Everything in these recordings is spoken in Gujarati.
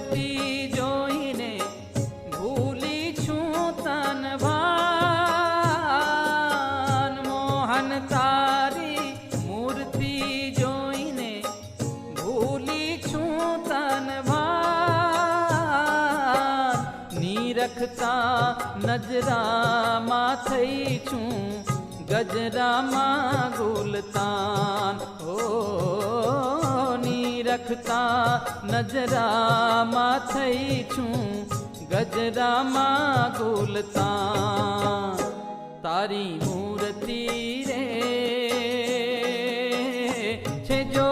મૂર્તિ જોઈને ભૂલી છું તન ભાન. મોહન તારી મૂર્તિ જોઈને ભૂલી છું તન ભાન. નીરખતા નજરામાં થઈ છું, ગજરામાં ગુલતાન. હો નીરખતા નજરામાં થઈ છું ગજરામાં ગુલતાન તારી મૂર્તિ રે છે જો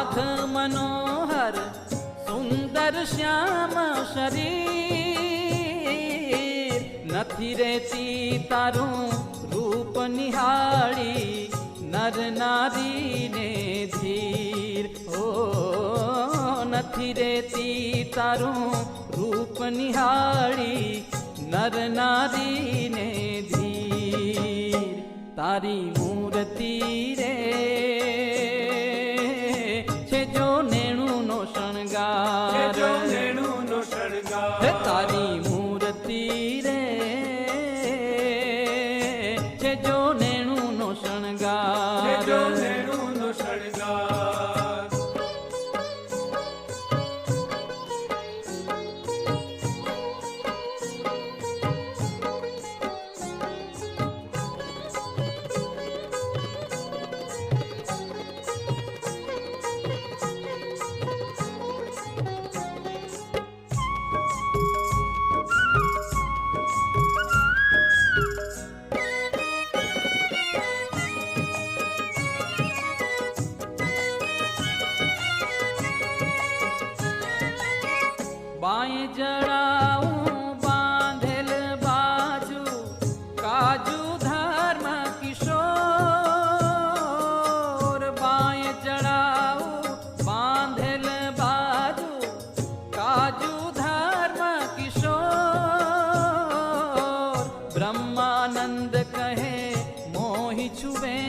પાઘ મનોહર સુંદર શ્યામ શરીર નથી રેતી તારું રૂપ નિહાળી નર નારીને ધીર ઓ નથી રેતી તારું રૂપ નિહાળી નર નારીને ધીર તારી મૂર્તિ રે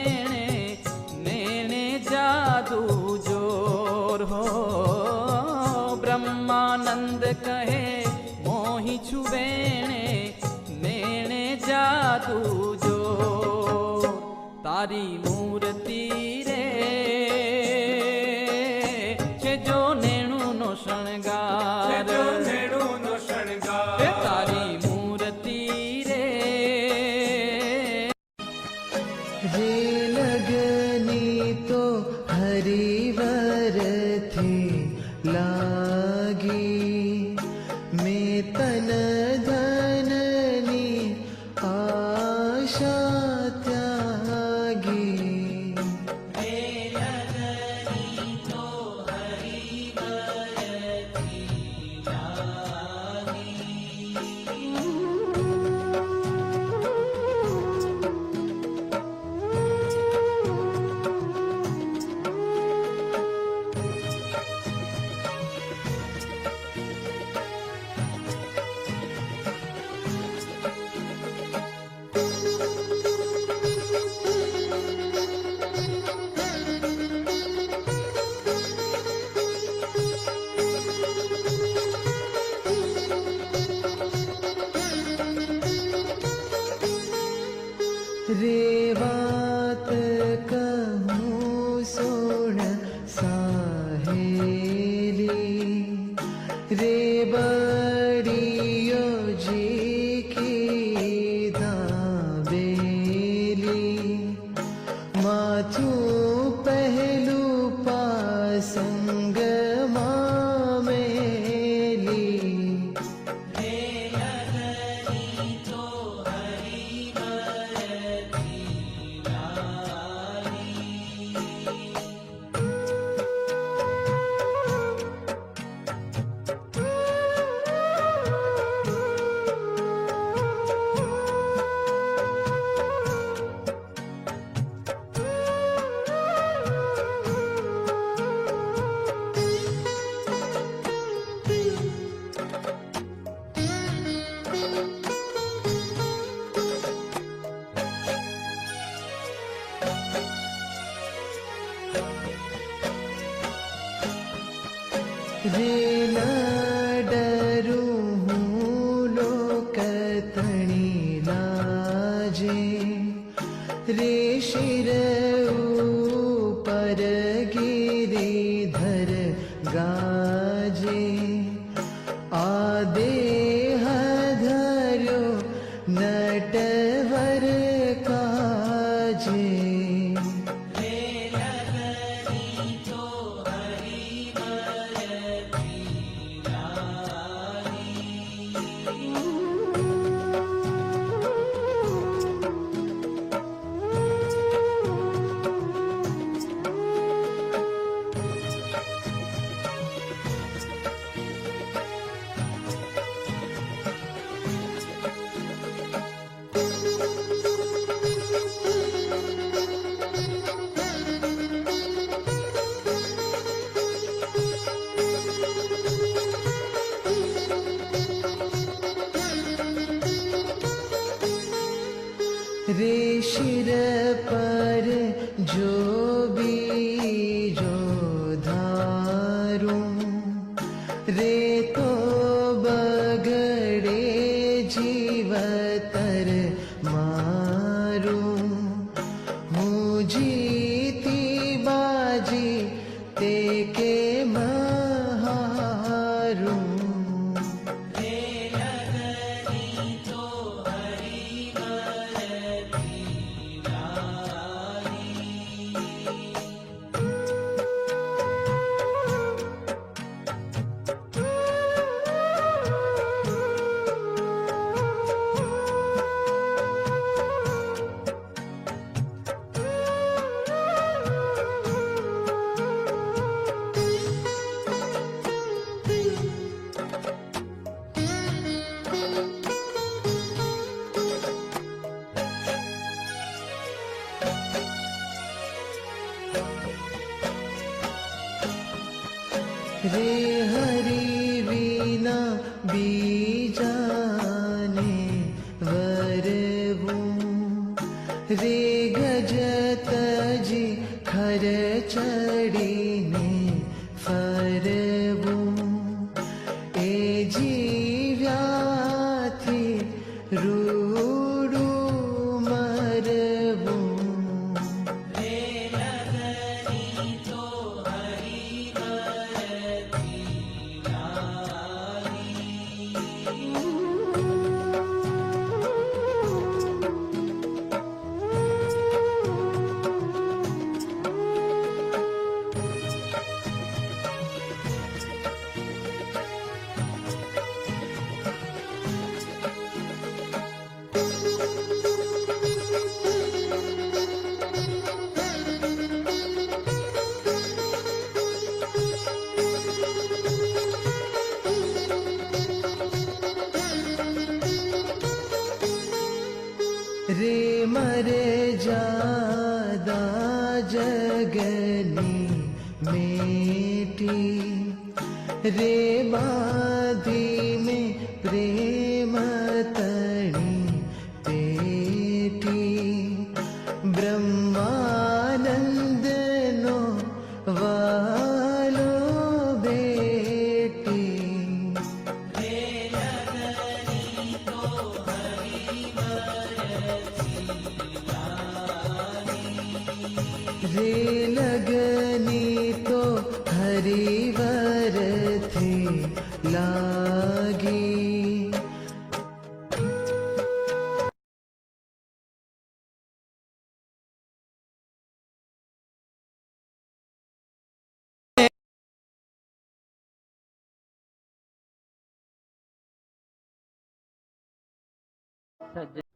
છુવેણે નેણે જાદુ જોર હો. બ્રહ્માનંદ કહે, મોહી છુવેણે નેણે જાદુ જોર. તારી મૂર્તિ રે जिला গুরু मारे जादा जगनी मेटी रे बाधी में प्रेम तुझे लगनी तो हरिवर थे लागी सज्जन